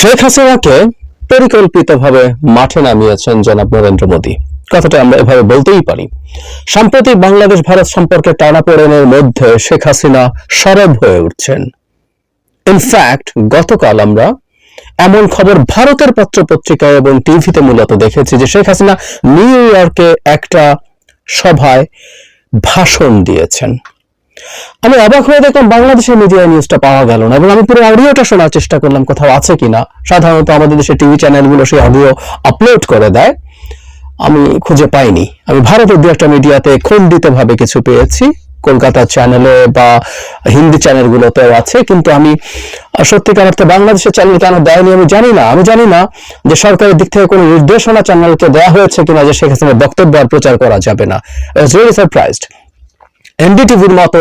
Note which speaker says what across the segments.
Speaker 1: শেখ হাসিনাকে পরিকল্পিতভাবে মাঠে নামিয়েছেন জনাব নরেন্দ্র মোদী। কথাটা আমরা এভাবে বলতেই পারি। সম্প্রতি বাংলাদেশ ভারত সম্পর্কে টানাপোড়েনের মধ্যে শেখ হাসিনা সরব হয়ে উঠছেন। ইনফ্যাক্ট গতকাল আমরা এমন খবর ভারতের পত্র পত্রিকায় এবং টিভিতে মূলত দেখেছি যে শেখ হাসিনা নিউ ইয়র্কে একটা সভায় ভাষণ দিয়েছেন। আমি অবাক হয়ে দেখলাম বাংলাদেশের মিডিয়া নিউজটা পাওয়া গেল না এবং আমি পুরো অডিওটা শোনার চেষ্টা করলাম কোথাও আছে কিনা। সাধারণত আমাদের দেশের টিভি চ্যানেলগুলো সেই অডিও আপলোড করে দেয়। আমি খুঁজে পাইনি। আমি ভারতের দু একটা মিডিয়াতে খণ্ডিত ভাবে কিছু পেয়েছি। কলকাতার চ্যানেলে বা হিন্দি চ্যানেলগুলোতেও আছে, কিন্তু আমি সত্যিকার অর্থে বাংলাদেশের চ্যানেল কেন দেয়নি আমি জানি না। আমি জানি না যে সরকারের দিক থেকে কোনো নির্দেশনা চ্যানেলকে দেওয়া হয়েছে কিনা যে হাসিনার বক্তব্য আর প্রচার করা যাবে না। ভেরি সারপ্রাইজড এনডিটিভির মতো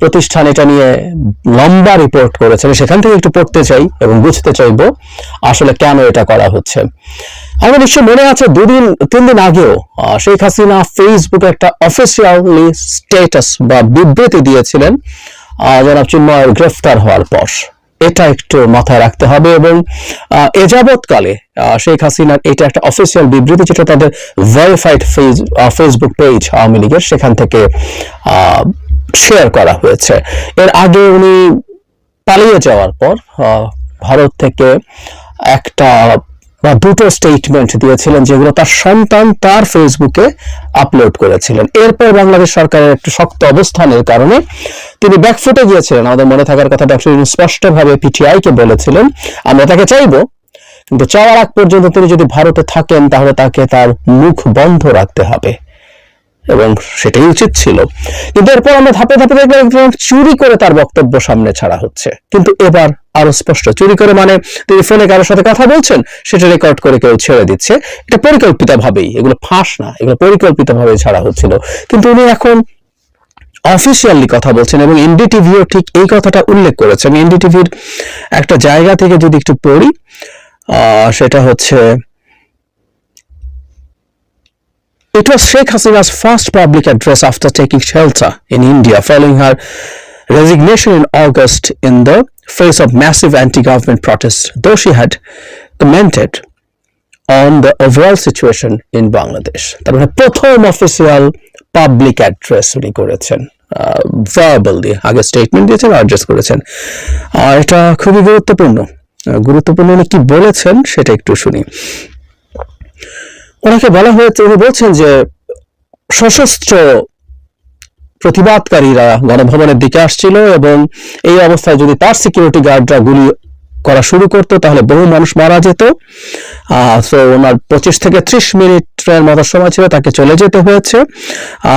Speaker 1: প্রতিষ্ঠান এটা নিয়ে লম্বা রিপোর্ট করেছে আমি সেখান থেকে একটু পড়তে চাই এবং বুঝতে চাইব আসলে কেন এটা করা হচ্ছে। আমার নিশ্চয় মনে আছে দুদিন তিন দিন আগেও শেখ হাসিনা ফেসবুকে একটা অফিসিয়ালি স্টেটাস বা বিবৃতি দিয়েছিলেন জনাব চিন্ময়ের গ্রেফতার হওয়ার পর। এটা একটু মাথায় রাখতে হবে এবং এ যাবৎকালে শেখ হাসিনার এটা একটা অফিসিয়াল বিবৃতি যেটা তাদের ভেরিফাইড ফেসবুক পেজ আওয়ামী লীগের সেখান থেকে শেয়ার করা হয়েছে। এর আগে উনি পালিয়ে যাওয়ার পর ভারত থেকে একটা বা দুটো স্টেটমেন্ট দিয়েছিলেন যেগুলো তার সন্তান তার ফেসবুকে আপলোড করেছিলেন। এরপর বাংলাদেশ সরকারের একটু শক্ত অবস্থানের কারণে তিনি ব্যাকফুটে গিয়েছিলেন। আমাদের মনে থাকার কথা ডক্টর স্পষ্টভাবে পিটিআই কে বলেছিলেন। আমরা তাকে চাইব, কিন্তু চাওয়ার আগ পর্যন্ত তিনি যদি ভারতে থাকেন, তাহলে তাকে তার মুখ বন্ধ রাখতে হবে। এবং সেটাই উচিত ছিল। কিন্তু এরপর আমরা ধাপে ধাপে দেখলাম চুরি করে তার বক্তব্য সামনে ছাড়া হচ্ছে। কিন্তু এবার আরও স্পষ্ট, চুরি করে মানে তিনি ফোনে কারোর সাথে কথা বলছেন, সেটা রেকর্ড করে কেউ ছেড়ে দিচ্ছে। এটা পরিকল্পিত ভাবেই এগুলো ফাঁস না, এগুলো পরিকল্পিত ভাবে ছাড়া হচ্ছিল। কিন্তু উনি এখন অফিসিয়ালি কথা বলছেন এবং এনডিটিভিও ঠিক এই কথাটা উল্লেখ করেছে। আমি এনডিটিভির একটা জায়গা থেকে যদি একটু পড়ি সেটা হচ্ছে It was Sheikh Hasina's first public address after taking shelter in India following her resignation in August in the face of massive anti-government protests, though she had commented on the overall situation in Bangladesh. তার মানে প্রথম official public address উনি করেছেন verbal দিয়ে আগে statement দিয়েছেন address করেছেন আর এটা খুবই গুরুত্বপূর্ণ গুরুত্বপূর্ণ উনি কি বলেছেন সেটা একটু শুনি ওনাকে বলা হয়েছে, উনি বলছেন যে সশস্ত্র প্রতিবাদকারীরা গণভবনের দিকে আসছিল এবং এই অবস্থায় যদি তার সিকিউরিটি গার্ডরা গুলি করা শুরু করতো, তাহলে বহু মানুষ মারা যেত। তো ওনার পঁচিশ থেকে ত্রিশ মিনিটের মতো সময় ছিল, তাকে চলে যেতে হয়েছে।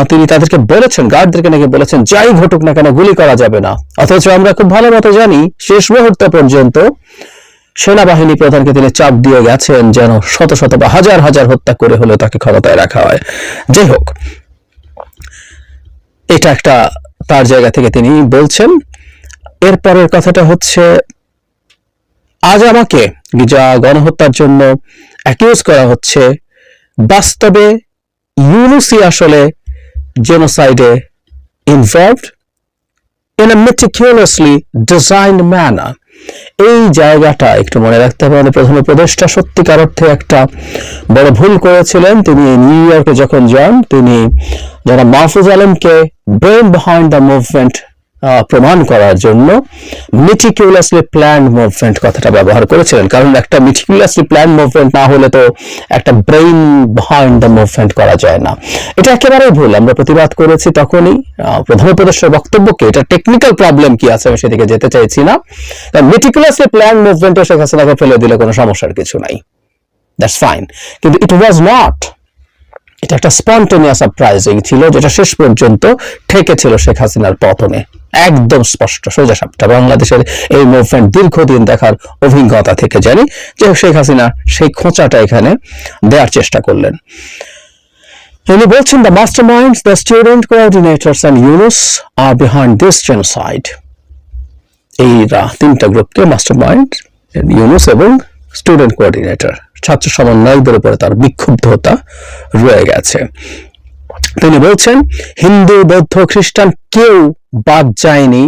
Speaker 1: তিনি তাদেরকে বলেছেন গার্ডদেরকে নাকি বলেছেন, যাই ঘটুক না কেন, গুলি করা যাবে না। অথচ আমরা খুব ভালো মতো জানি, শেষ মুহূর্ত পর্যন্ত সেনাবাহিনী প্রধানকে তিনি চাপ দিয়ে গেছেন যেন শত শত বা হাজার হাজার হত্যা করে হলেও তাকে ক্ষমতায় রাখা হয়। যাই হোক, এটা একটা তার জায়গা থেকে তিনি বলছেন। এরপরের কথাটা হচ্ছে, আজ আমাকে যা গণহত্যার জন্য অ্যাকিউজ করা হচ্ছে, বাস্তবে ইউনুসি আসলে জেনোসাইডে involved in a meticulously designed manner এই জায়গাটা একটু মনে রাখতে হবে। আমাদের প্রধান উপদেষ্টা সত্যিকার অর্থে একটা বড় ভুল করেছিলেন। তিনি নিউ ইয়র্কে যখন যান, তিনি যারা মাহফুজ আলমকে ব্রেন বিহাইন্ড দ্য মুভমেন্ট প্রমাণ করার জন্য মিটিকুলাসলি প্ল্যান মুভমেন্ট কথাটা ব্যবহার করেছিলেন। কারণ একটা মিটিকুলাসলি প্ল্যান মুভমেন্ট না হলে তো একটা ব্রেইন বিহাইন্ড দ্য মুভমেন্ট করা যায় না। এটা একেবারেই ভুল। আমরা প্রতিবাদ করেছি তখনই প্রধান উপদেষ্টার বক্তব্যকে। এটা টেকনিক্যাল প্রবলেম কি আছে আমি সেদিকে যেতে চাইছি না। মিটিকুলাসলি প্ল্যান মুভমেন্টে শেখ হাসিনাকে ফেলে দিলে কোনো সমস্যার কিছু নাই। দ্যাটস ফাইন কিন্তু ইট ওয়াজ নট এটা একটা স্পন্টেনিয়াস সারপ্রাইজিং ছিল, যেটা শেষ পর্যন্ত ঠেকেছিল শেখ হাসিনার পতনে। একদম স্পষ্ট, সোজা সাপটা। বাংলাদেশের এই মুভমেন্ট দীর্ঘদিন দেখার অভিজ্ঞতা থেকে জানি যে শেখ হাসিনা সেই খোঁচাটা এখানে দেওয়ার চেষ্টা করলেন। তিনি বলছেন the master minds the student coordinators and Yunus are behind this genocide এইরা, তিনটা গ্রুপকে মাস্টার মাইন্ড ইউনুস এবং স্টুডেন্ট কোঅর্ডিনেটর ছাত্র সমন্বয়কদের উপরে তার বিক্ষুব্ধতা রয়ে গেছে। তিনি বলছেন, হিন্দু, বৌদ্ধ, খ্রিস্টান কেউ বাদ যায়নি।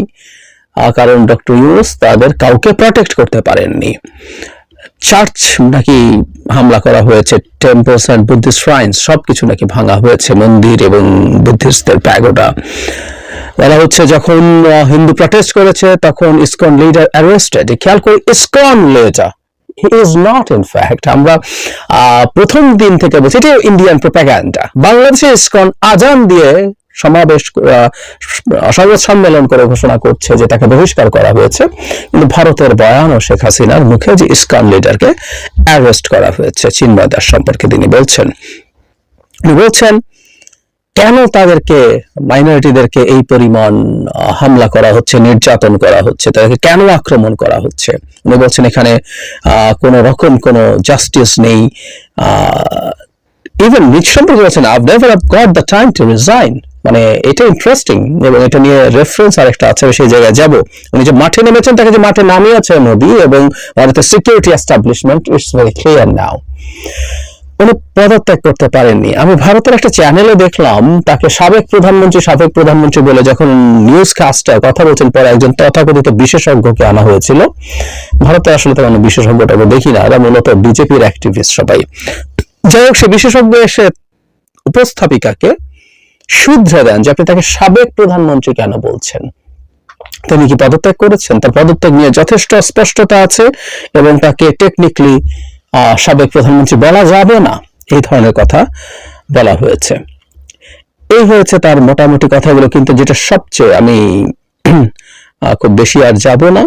Speaker 1: কারণ ডক্টর ইউনুস তাদের কাউকে প্রটেক্ট করতে পারেননি। চার্চ নাকি হামলা করা হয়েছে টেম্পলস অ্যান্ড বুদ্ধিস্ট শ্রাইন্স সবকিছু নাকি ভাঙা হয়েছে, মন্দির এবং বুদ্ধিস্টদের প্যাগোডা। বলা হচ্ছে যখন হিন্দু প্রটেস্ট করেছে, তখন ইসকন লিডার অ্যারেস্টেড খেয়াল করি, ISKCON leader is not in fact আমরা প্রথম দিন থেকে বলছি এটা ইন্ডিয়ান প্রোপাগান্ডা বাংলাদেশে ইসকন আজান দিয়ে সমাবেশ সংবাদ সম্মেলন করে ঘোষণা করছে যে তাকে বহিষ্কার করা হয়েছে। কিন্তু ভারতের বয়ান ও শেখ হাসিনার মুখে যে ইসকন লিডারকে অ্যারেস্ট করা হয়েছে, চিন্ময় দাস সম্পর্কে তিনি বলছেন। বলছেন, কেন তাদেরকে মাইনরিটিদেরকে এই পরিমাণ হামলা করা হচ্ছে, নির্যাতন করা হচ্ছে, তাদেরকে কেন আক্রমণ করা হচ্ছে? উনি বলছেন, এখানে কোনো রকম কোনো জাস্টিস নেই। ইভেন নিজ সম্পর্কে বলছেন I never got the time to resign মানে এটা ইন্টারেস্টিং এবং এটা নিয়ে রেফারেন্স আরেকটা আছে সেই জায়গায় যাব। উনি যে মাঠে নেমেছেন, তাকে যে মাঠে নামিয়েছে মোদি এবং ভারতের security establishment it's very clear now উনি পদত্যাগ করতে পারেননি। আমি ভারতের একটা চ্যানেলে দেখলাম, তাকে সাবেক প্রধানমন্ত্রী সাবেক প্রধানমন্ত্রী বলে যখন নিউজ কাস্টার কথা বলছেন, পরে একজন তথাকথিত বিশেষজ্ঞকে আনা হয়েছিল। ভারতে আসলে তেমন বিশেষজ্ঞটাকে দেখি না, এরা মূলত বিজেপির অ্যাক্টিভিস্ট সবাই। যাই হোক, সে বিশেষজ্ঞ এসে উপস্থাপিকাকে শুধরে দেন যে আপনি তাকে সাবেক প্রধানমন্ত্রী কেন বলছেন? তিনি কি পদত্যাগ করেছেন? তার পদত্যাগ নিয়ে যথেষ্ট স্পষ্টতা আছে এবং তাকে টেকনিক্যালি সাবেক প্রধানমন্ত্রী বলা যাবে না। এই ধরনের কথা বলা হয়েছে। এই হয়েছে তার মোটামুটি কথাগুলো, কিন্তু যেটা সবচেয়ে আমি খুব বেশি আর যাব না।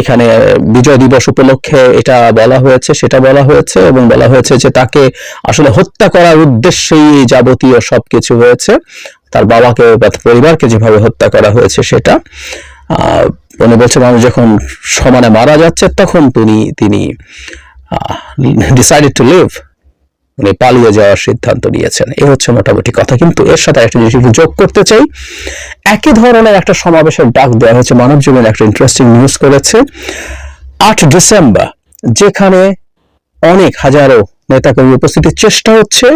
Speaker 1: এখানে বিজয় দিবস উপলক্ষে এটা বলা হয়েছে, সেটা বলা হয়েছে এবং বলা হয়েছে যে তাকে আসলে হত্যা করার উদ্দেশ্যেই যাবতীয় সবকিছু হয়েছে। তার বাবাকে বা পরিবারকে যেভাবে হত্যা করা হয়েছে সেটা। উনি বলছে মানুষ যখন সমানে মারা যাচ্ছে, তখন তিনি তিনি ডিসাইডেড টু লিভ উনি পালিয়ে যাওয়ার সিদ্ধান্ত নিয়েছেন। এই হচ্ছে মোটামুটি কথা। কিন্তু এর সাথে একটা জিনিস যোগ করতে চাই। একই ধরনের একটা সমাবেশের ডাক দেওয়া হয়েছে। মানব জীবন একটা ইন্টারেস্টিং নিউজ করেছে। আট ডিসেম্বর, যেখানে অনেক হাজারো নেতাকর্মী উপস্থিতির চেষ্টা হচ্ছে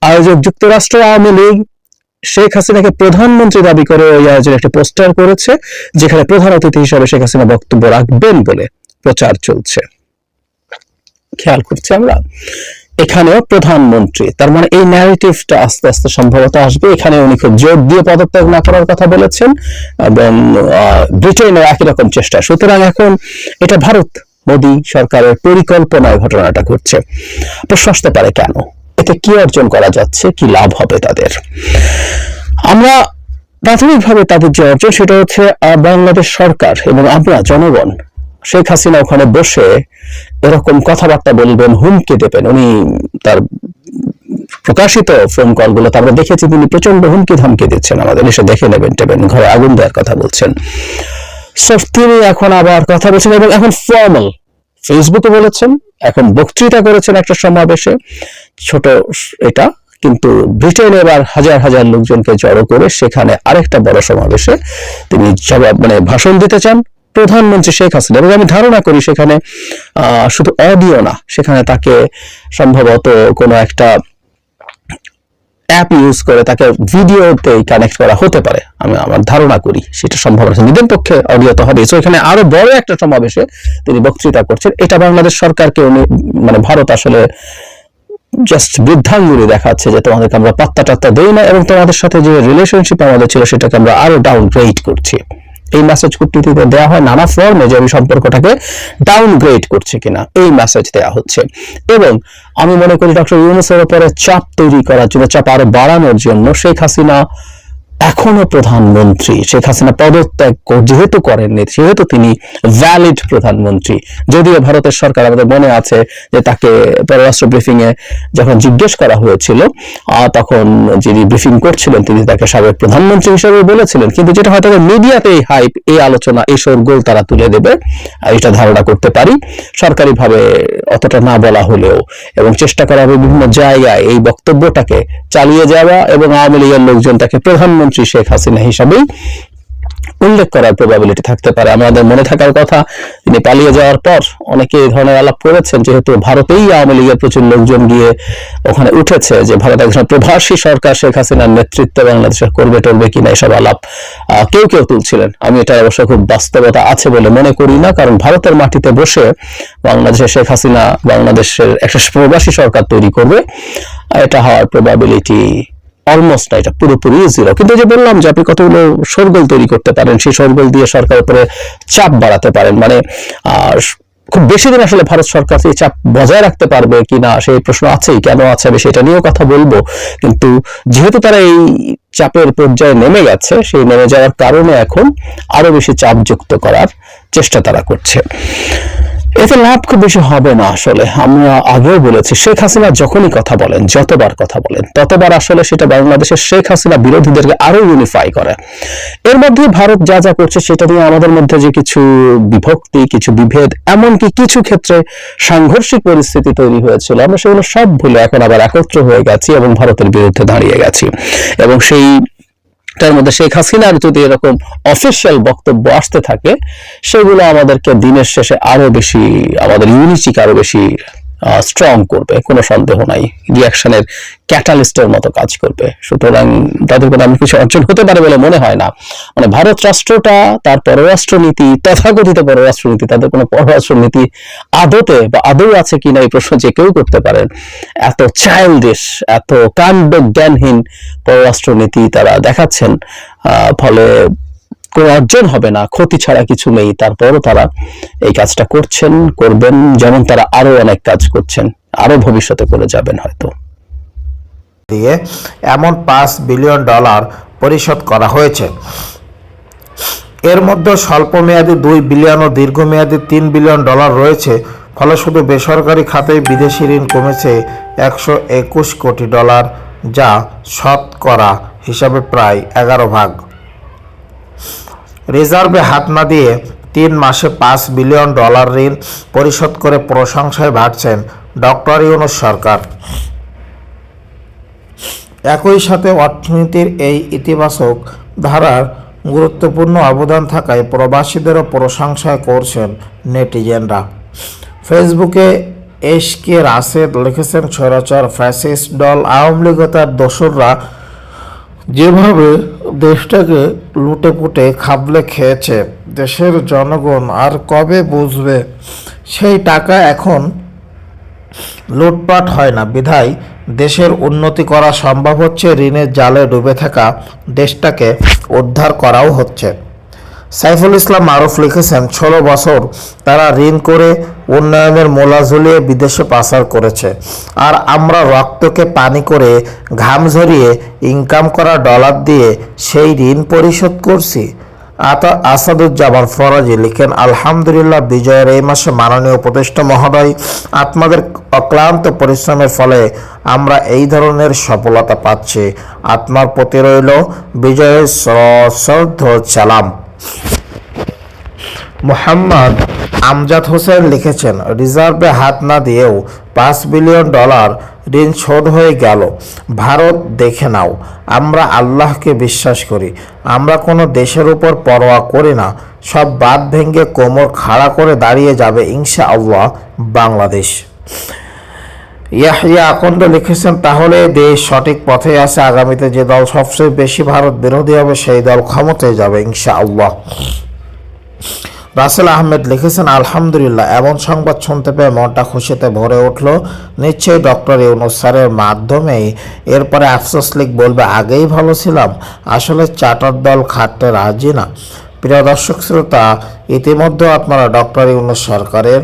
Speaker 1: আয়োজক যুক্তরাষ্ট্র, আওয়ামী লীগ, শেখ হাসিনাকে প্রধানমন্ত্রী দাবি করে ওই আয়োজন একটা পোস্টার করেছে, যেখানে প্রধান অতিথি হিসাবে শেখ হাসিনা বক্তব্য রাখবেন বলে প্রচার চলছে। খেয়াল করছি আমরা। এখানেও প্রধানমন্ত্রী তার মানে এই ন্যারেটিভটা আস্তে আস্তে সম্ভবত আসবে। এখানে উনি খুব জোর দিয়ে পদত্যাগ না করার কথা বলেছেন এবং আহ, ব্রিটেনের একই রকম চেষ্টা। সুতরাং এখন এটা ভারত মোদী সরকারের পরিকল্পনায় ঘটনাটা ঘটছে। প্রশ্ন আসতে পারে কেন? এতে কি অর্জন করা যাচ্ছে? কি লাভ হবে তাদের? আমরা প্রাথমিকভাবে তাদের যে অর্জন সেটা হচ্ছে বাংলাদেশ সরকার এবং আমরা জনগণ শেখ হাসিনা ওখানে বসে এরকম কথাবার্তা বলবেন, হুমকি দেবেন। উনি তার প্রকাশিত ফোন কলগুলো আমরা দেখেছি তিনি প্রচণ্ড হুমকি ধামকি দিচ্ছেন আমাদের। এসে দেখে নেবেন, টেবেন, ঘরে আগুন দেওয়ার কথা বলছেন। তিনি এখন আবার কথা বলছেন এবং এখন ফর্মাল ফেসবুকে বলেছেন, এখন বক্তৃতা করেছেন একটা সমাবেশে। ছোট এটা, কিন্তু ব্রিটেন এবার হাজার হাজার লোকজনকে জড়ো করে সেখানে আরেকটা বড় সমাবেশে তিনি জবাব মানে ভাষণ দিতে চান। প্রধানমন্ত্রী শেখ হাসিনা। এবং আমি ধারণা করি সেখানে শুধু অডিও না, সেখানে তাকে সম্ভবত কোনো একটা অ্যাপ ইউজ করে তাকে ভিডিওতে কানেক্ট করা হতে পারে। আমি আমার ধারণা করি সেটা সম্ভব আছে। নিজের পক্ষে অডিও তো হবে এখানে আরও বড় একটা সমাবেশে তিনি বক্তৃতা করছেন। এটা বাংলাদেশ সরকারকে উনি মানে ভারত আসলে জাস্ট বৃদ্ধাঙ্গুলি দেখাচ্ছে যে তোমাদেরকে আমরা পাত্তা টাত্তা দেই না এবং তোমাদের সাথে যে রিলেশনশিপ আমাদের ছিল সেটাকে আমরা আরও ডাউনগ্রেড করছি। এই মেসেজ কূটনীতিতে দেওয়া হয়, নানা ফর্মে যে আমি সম্পর্কটাকে ডাউনগ্রেড করছে কিনা, এই মেসেজ দেওয়া হচ্ছে। এবং আমি মনে করি ডক্টর ইউনুসের উপরে চাপ তৈরি করার জন্য, চাপ আরও বাড়ানোর জন্য শেখ হাসিনা এখনও প্রধানমন্ত্রী শেখ হাসিনা পদত্যাগ যেহেতু করেননি, সেহেতু তিনি ভ্যালিড প্রধানমন্ত্রী। যদিও ভারতের সরকার আমাদের মনে আছে যে তাকে পররাষ্ট্র ব্রিফিং এ যখন জিজ্ঞেস করা হয়েছিল তখন যিনি ব্রিফিং করছিলেন তিনি তাকে সাবেক প্রধানমন্ত্রী হিসেবে বলেছিলেন। কিন্তু যেটা হয়তো মিডিয়াতে এই হাইপ এই আলোচনা, এই গোল তারা তুলে দেবে এটা ধারণা করতে পারি। সরকারিভাবে অতটা না বলা হলেও এবং চেষ্টা করা হবে বিভিন্ন জায়গায় এই বক্তব্যটাকে চালিয়ে যাওয়া এবং আওয়ামী লীগের লোকজন তাকে প্রধানমন্ত্রী শেখ হাসিনা হিসাবেই উল্লেখ করার প্রবাবিলিটি থাকতে পারে। আমাদের মনে থাকার কথা, তিনি পালিয়ে যাওয়ার পর অনেকে এই ধরনের আলাপ করেছেন, যেহেতু ভারতেই আওয়ামী লীগের প্রচুর লোকজন গিয়ে ওখানে উঠেছে যে ভারত একজন প্রভাসী সরকার শেখ হাসিনার নেতৃত্বে বাংলাদেশে করবে টরবে কিনা এসব আলাপ কেউ কেউ তুলছিলেন। আমি এটা অবশ্য খুব বাস্তবতা আছে বলে মনে করি না, কারণ ভারতের মাটিতে বসে বাংলাদেশে শেখ হাসিনা বাংলাদেশের একটা প্রবাসী সরকার তৈরি করবে, এটা হওয়ার প্রবাবিলিটি অলমোস্ট না এটা পুরোপুরি জিরো কিন্তু যে বললাম যে আপনি কতগুলো সরগোল তৈরি করতে পারেন, সেই সরগোল দিয়ে সরকার উপরে চাপ বাড়াতে পারেন। মানে খুব বেশি দিন আসলে ভারত সরকার সেই চাপ বজায় রাখতে পারবে কিনা সেই প্রশ্ন আছেই, কেন আছে আমি সেটা নিয়েও কথা বলব। কিন্তু যেহেতু তারা এই চাপের পর্যায়ে নেমে গেছে, সেই নেমে যাওয়ার কারণে এখন আরও বেশি চাপ যুক্ত করার চেষ্টা তারা করছে। এতে লাভ খুব বেশি হবে না আসলে। আমরা আগেও বলেছি, শেখ হাসিনা যখনই কথা বলেন, যতবার কথা বলেন, ততবার আসলে সেটা বাংলাদেশের শেখ হাসিনা বিরোধীদেরকে আরও ইউনিফাই করে। এর মধ্যে ভারত যা যা করছে সেটা নিয়ে আমাদের মধ্যে যে কিছু বিভক্তি, কিছু বিভেদ, এমনকি কিছু ক্ষেত্রে সাংঘর্ষিক পরিস্থিতি তৈরি হয়েছিল, আমরা সেগুলো সব ভুলে এখন আবার একত্র হয়ে গেছি এবং ভারতের বিরুদ্ধে দাঁড়িয়ে গেছি। এবং সেই তার মধ্যে শেখ হাসিনার যদি এরকম অফিসিয়াল বক্তব্য আসতে থাকে, সেগুলো আমাদেরকে দিনের শেষে আরও বেশি, আমাদের ইউনিটিকে আরও বেশি স্ট্রং করবে, কোনো সন্দেহ নাই। রিয়াকশনের ক্যাটালিস্টের মতো কাজ করবে। সুতরাং তাদের কোনো আমি কিছু অর্জন হতে পারে বলে মনে হয় না। মানে ভারত রাষ্ট্রটা, তার পররাষ্ট্রনীতি, তথাকথিত পররাষ্ট্রনীতি, তাদের কোনো পররাষ্ট্রনীতি আদতে বা আদৌ আছে কিনা এই প্রশ্ন যে কেউ করতে পারেন এত চাইল্ডিশ এত কাণ্ড জ্ঞানহীন পররাষ্ট্রনীতি তারা দেখাচ্ছেন। ফলে কোনো অর্জন হবে না, ক্ষতি ছাড়া কিছু নেই। তারপরও তারা এই কাজটা করছেন, করবেন, যেমন তারা আরও অনেক কাজ করছেন আরও ভবিষ্যতে করে যাবেন হয়তো।
Speaker 2: দিয়ে এমন পাঁচ বিলিয়ন ডলার পরিশোধ করা হয়েছে। এর মধ্যে স্বল্পমেয়াদী দুই বিলিয়ন ও দীর্ঘমেয়াদী তিন বিলিয়ন ডলার রয়েছে ফলে শুধু বেসরকারি খাতে বিদেশি ঋণ কমেছে একশো একুশ কোটি ডলার, যা শতকরা হিসাবে প্রায় এগারো ভাগ। রিজার্ভে হাত না দিয়ে তিন মাসে পাঁচ বিলিয়ন ডলার ঋণ পরিশোধ করে প্রশংসায় ভাগছেন ডক্টর ইউনুস সরকার। একই সাথে অর্থনীতির এই ইতিবাচক ধারার গুরুত্বপূর্ণ অবদান থাকায় প্রবাসীদেরও প্রশংসায় করছেন নেটিজেনরা। ফেসবুকে এস কে রাশেদ লিখেছেন স্বৈরাচার ফ্যাসিস্ট দল আওয়ামী লীগ তার দোসররা যেভাবে দেশটাকে লুটে পুটে খাবলে খেয়েছে, দেশের জনগণ আর কবে বুঝবে? সেই টাকা এখন লুটপাট হয় না। বিধায় দেশের উন্নতি করা সম্ভব হচ্ছে, ঋণের জালে ডুবে থাকা দেশটাকে উদ্ধার করাও হচ্ছে। সাইফুল ইসলাম আরফ লিখেছেন, ষোলো বছর তারা ঋণ করে উন্নয়নের মোলা ঝুলিয়ে বিদেশে পাচার করেছে। আর আমরা রক্তকে পানি করে ঘাম ঝরিয়ে ইনকাম করা ডলার দিয়ে সেই ঋণ পরিশোধ করছি। আতা আসাদুজ্জামান ফরাজি লিখেন, আলহামদুলিল্লাহ, বিজয়ের এই মাসে মাননীয় উপদেষ্টা মহোদয়, আপনাদের অক্লান্ত পরিশ্রমের ফলে আমরা এই ধরনের সফলতা পাচ্ছি। আত্মার প্রতি রইল বিজয়ের সশ্রদ্ধ সালাম। মোহাম্মদ আমজাদ হোসেন লিখেছেন, রিজার্ভে হাত না দিয়েও পাঁচ বিলিয়ন ডলার ঋণ শোধ হয়ে গেল। ভারত দেখে নাও, আমরা আল্লাহকে বিশ্বাস করি। আমরা কোনো দেশের উপর পরোয়া করি না। সব বাদ ভেঙে কোমর খাড়া করে দাঁড়িয়ে যাবে ইনশা আল্লাহ বাংলাদেশ। ইয়াহিয়া আকন্দ লিখেছেন, তাহলে দেশ সঠিক পথে আছে, আগামীতে যে দল সবচেয়ে বেশি ভারত বিরোধী হবে, সেই দল ক্ষমতায় যাবে ইনশা আল্লাহ রাসেল আহমেদ লিখেছেন, আলহামদুলিল্লাহ। এমন সংবাদ শুনতে পেয়ে মনটা খুশিতে ভরে উঠল। নিশ্চয়ই ডক্টর ইউনুস স্যারের মাধ্যমেই। এরপরে আফসোস লিগ বলবে, আগেই ভালো ছিলাম। আসলে চার্টার দল খাটতে রাজি না। প্রিয় দর্শক শ্রোতা, ইতিমধ্যে আপনারা ডক্টর ইউনুস সরকারের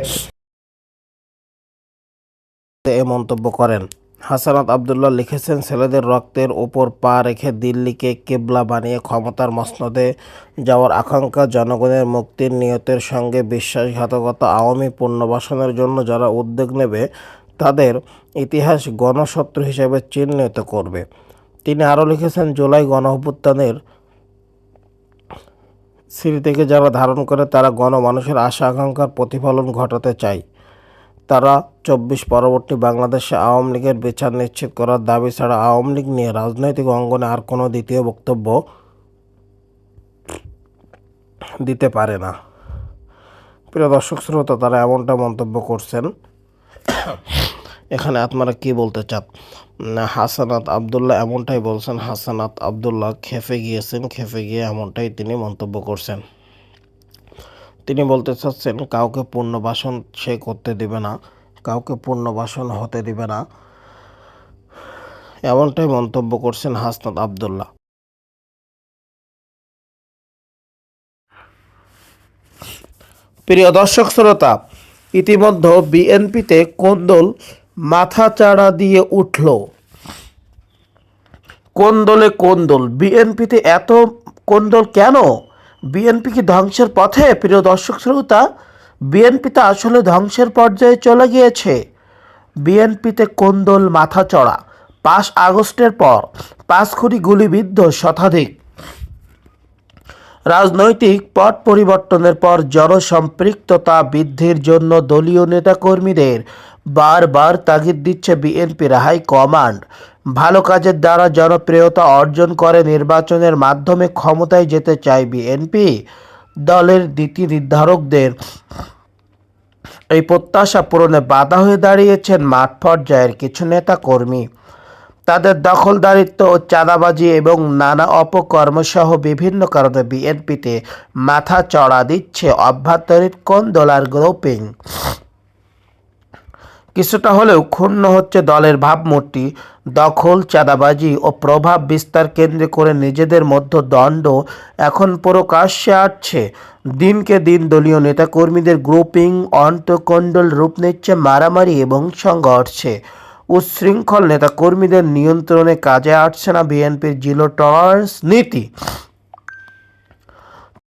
Speaker 2: এ মন্তব্য করেন। হাসানাত আবদুল্লাহ লিখেছেন, ছেলেদের রক্তের ওপর পা রেখে দিল্লিকে কেবলা বানিয়ে ক্ষমতার মসনদে যাওয়ার আকাঙ্ক্ষা জনগণের মুক্তির নিয়তের সঙ্গে বিশ্বাসঘাতকতা আওয়ামী পুনর্বাসনের জন্য যারা উদ্যোগ নেবে, তাদের ইতিহাস গণশত্রু হিসেবে চিহ্নিত করবে। তিনি আরও লিখেছেন, জুলাই গণ অভ্যুত্থানের স্মৃতি থেকে যারা ধারণ করে, তারা গণমানুষের আশা আকাঙ্ক্ষার প্রতিফলন ঘটাতে চায়। তারা চব্বিশ পরবর্তী বাংলাদেশে আওয়ামী লীগের বিচার নিশ্চিত করার দাবি ছাড়া আওয়ামী লীগ নিয়ে রাজনৈতিক অঙ্গনে আর কোনো দ্বিতীয় বক্তব্য দিতে পারে না। প্রিয় দর্শক, শ্রোতা, তারা এমনটা মন্তব্য করছেন। এখানে আপনারা কি বলতে চান? হাসানাত আবদুল্লাহ এমনটাই বলছেন, হাসানাত আবদুল্লাহ খেপে গিয়েছেন, খেপে গিয়ে এমনটাই তিনি মন্তব্য করছেন। তিনি বলতে চাচ্ছেন, কাউকে পুনর্বাসন সে করতে দেবে না, কাউকে পুনর্বাসন হতে দিবে না। এমনটাই মন্তব্য করছেন হাসনাত আবদুল্লাহ। প্রিয় দর্শক শ্রোতা, ইতিমধ্যে বিএনপিতে কোন কোন্দল মাথা চাড়া দিয়ে উঠল? কোন্দলে কোন্দল বিএনপিতে এত কোন কোন্দল কেন বিএনপি কি ধ্বংসের পথে, প্রিয় দর্শক শ্রোতা বিএনপিতে আসলে ধ্বংসের পর্যায়ে চলে গিয়েছে। বিএনপিতে কোন্দল মাথা চড়া, পাঁচ আগস্টের পর পাঁচখুরি গুলিবিদ্ধ শতাধিক। রাজনৈতিক পট পরিবর্তনের পর জনসম্পৃক্ততা বৃদ্ধির জন্য দলীয় নেতাকর্মীদের বারবার তাগিদ দিচ্ছে বিএনপির হাই কমান্ড ভালো কাজের দ্বারা জনপ্রিয়তা অর্জন করে নির্বাচনের মাধ্যমে ক্ষমতায় যেতে চায় বিএনপি। দলের নীতি নির্ধারকদের এই প্রত্যাশা পূরণে বাধা হয়ে দাঁড়িয়েছেন মাঠ পর্যায়ের কিছু নেতা কর্মী তাদের দখলদারিত্ব ও চাঁদাবাজি এবং নানা অপকর্মসহ বিভিন্ন কারণে বিএনপিতে মাথা চড়া দিচ্ছে অভ্যন্তরীণ কোন আর গ্রুপিং। কিছুটা হলেও ক্ষুণ্ণ হচ্ছে দলের ভাবমূর্তি, দখল, চাঁদাবাজি ও প্রভাব বিস্তার কেন্দ্রে করে নিজেদের মধ্যে দ্বন্দ্ব এখন প্রকাশ্যে আসছে। দিনকে দিন দলীয় নেতাকর্মীদের গ্রুপিং অন্তকণ্ডল রূপ নিচ্ছে মারামারি এবং সংঘর্ষে। উচ্ছৃঙ্খল নেতাকর্মীদের নিয়ন্ত্রণে কাজে আসছে না বিএনপির জিরো টলারেন্স নীতি।